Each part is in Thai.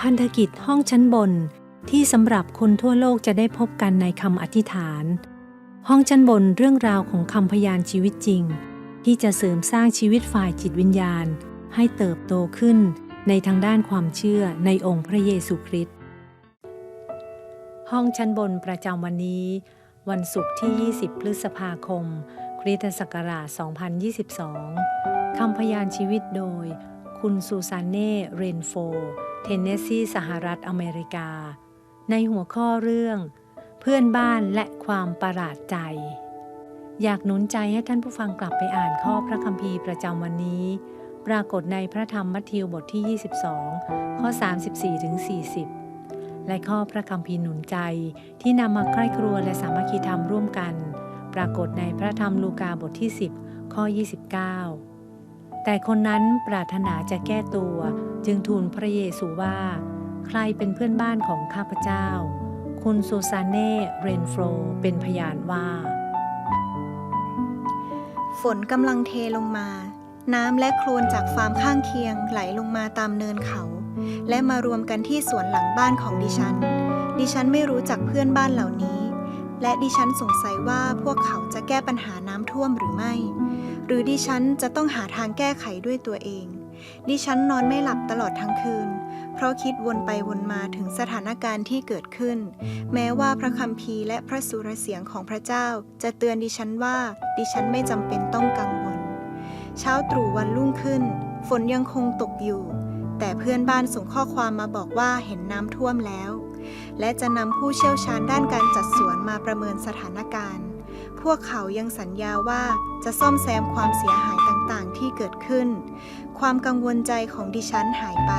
พันธกิจห้องชั้นบนที่สำหรับคนทั่วโลกจะได้พบกันในคำอธิษฐาน ห้องชั้นบนเรื่องราวของคำพยานชีวิตจริง ที่จะเสริมสร้างชีวิตฝ่ายจิตวิญญาณ ให้เติบโตขึ้นในทางด้านความเชื่อในองค์พระเยซูคริสต์ห้องชั้นบนประจำวันนี้ วันศุกร์ที่ 20 พฤษภาคม คริสตศักราช 2022 คำพยานชีวิตโดย คุณซูซานเน่ เรนโฟ เทนเนสซีสหรัฐอเมริกา ในหัวข้อเรื่อง เพื่อนบ้านและความประหลาดใจ อยากหนุนใจให้ท่านผู้ฟังกลับไปอ่านข้อพระคัมภีร์ประจำวันนี้ ปรากฏในพระธรรมมัทธิวบทที่ 22 ข้อ 34ถึง40 และข้อพระคัมภีร์หนุนใจที่นำมาใกล้ครัวและสามัคคีธรรมร่วมกัน ปรากฏในพระธรรมลูกาบทที่ 10 ข้อ 29 แต่คนนั้นปรารถนาจะแก้ตัวจึงทูลพระเยซูว่า ใครเป็นเพื่อนบ้านของข้าพเจ้า คุณซูซานเน่เรนโฟรเป็นพยานว่า ฝนกำลังเทลงมา น้ำและโคลนจากฟาร์มข้างเคียงไหลลงมาตามเนินเขา และมารวมกันที่สวนหลังบ้านของดิฉัน ดิฉันไม่รู้จักเพื่อนบ้านเหล่านี้ และดิฉันสงสัยว่าพวกเขาจะแก้ปัญหาน้ำท่วมหรือไม่ รือดิฉันจะต้องหาทางแก้ไขด้วยตัวเอง ดิฉันนอนไม่หลับตลอดทั้งคืน เพราะคิดวนไปวนมาถึงสถานการณ์ที่เกิดขึ้น แม้ว่าพระคัมภีร์และพระสุรเสียงของพระเจ้า จะเตือนดิฉันว่า ดิฉันไม่จำเป็นต้องกังวล เช้าตรู่วันรุ่งขึ้น ฝนยังคงตกอยู่ แต่เพื่อนบ้านส่งข้อความมาบอกว่าเห็นน้ำท่วมแล้ว และจะนำผู้เชี่ยวชาญด้านการจัดสวนมาประเมินสถานการณ์ พวกเขายังสัญญาว่าจะซ่อมแซมความเสียหายต่างๆ ที่เกิดขึ้น ความกังวลใจของดิฉันหายไป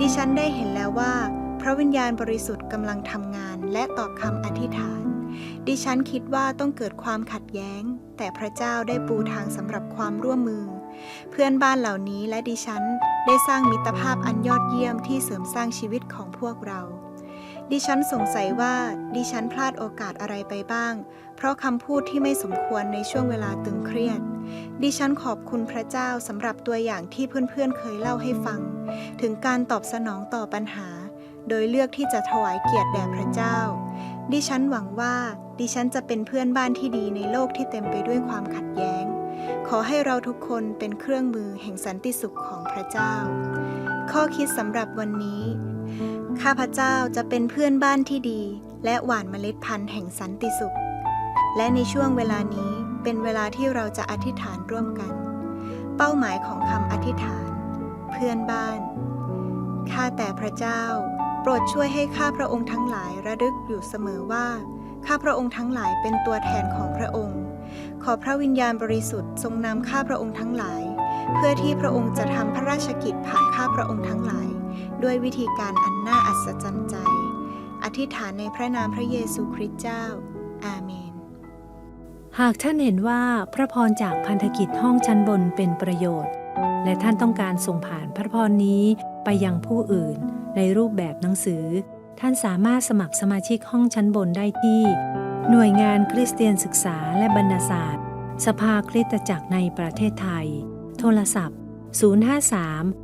ดิฉันได้เห็นแล้วว่า พระวิญญาณบริสุทธิ์กำลังทำงานและตอบคำอธิษฐาน ดิฉันคิดว่าต้องเกิดความขัดแย้ง แต่พระเจ้าได้ปูทางสำหรับความร่วมมือ เพื่อนบ้านเหล่านี้และดิฉันได้สร้างมิตรภาพอันยอดเยี่ยมที่เสริมสร้างชีวิตของพวกเรา ดิฉันสงสัยว่าดิฉันพลาดโอกาสอะไรไปบ้าง เพราะคำพูดที่ไม่สมควรในช่วงเวลาตึงเครียด ดิฉันขอบคุณพระเจ้าสำหรับตัวอย่างที่เพื่อนๆเคยเล่าให้ฟัง ถึงการตอบสนองต่อปัญหา โดยเลือกที่จะถวายเกียรติแด่พระเจ้า ดิฉันหวังว่า ดิฉันจะเป็นเพื่อนบ้านที่ดีในโลกที่เต็มไปด้วยความขัดแย้ง ขอให้เราทุกคนเป็นเครื่องมือแห่งสันติสุขของพระเจ้า ข้อคิดสำหรับวันนี้ ข้าพเจ้าจะเป็นเพื่อนบ้านที่ดี และหว่านเมล็ดพันธุ์แห่งสันติสุข และในช่วงเวลานี้เป็นเวลาที่เราจะอธิษฐานร่วมกัน เป้าหมายของคำอธิษฐาน เพื่อนบ้าน ข้าแต่พระเจ้า โปรดช่วยให้ข้าพระองค์ทั้งหลายระลึกอยู่เสมอว่า ข้าพระองค์ทั้งหลายเป็นตัวแทนของพระองค์ ขอพระวิญญาณบริสุทธิ์ทรงนำข้าพระองค์ทั้งหลาย เพื่อที่พระองค์จะทำพระราชกิจผ่านข้าพระองค์ทั้งหลาย ด้วยวิธีการอันน่าอัศจรรย์ใจ อธิษฐานในพระนามพระเยซูคริสต์เจ้า อาเมน หากท่านเห็นว่าพระพรจากพันธกิจห้องชั้นบนเป็นประโยชน์ และท่านต้องการส่งผ่านพระพรนี้ไปยังผู้อื่น ในรูปแบบหนังสือ ท่านสามารถสมัครสมาชิกห้องชั้นบนได้ที่ หน่วยงานคริสเตียนศึกษาและบรรณศาสตร์ สภาคริสตจักรในประเทศไทย โทรศัพท์ 053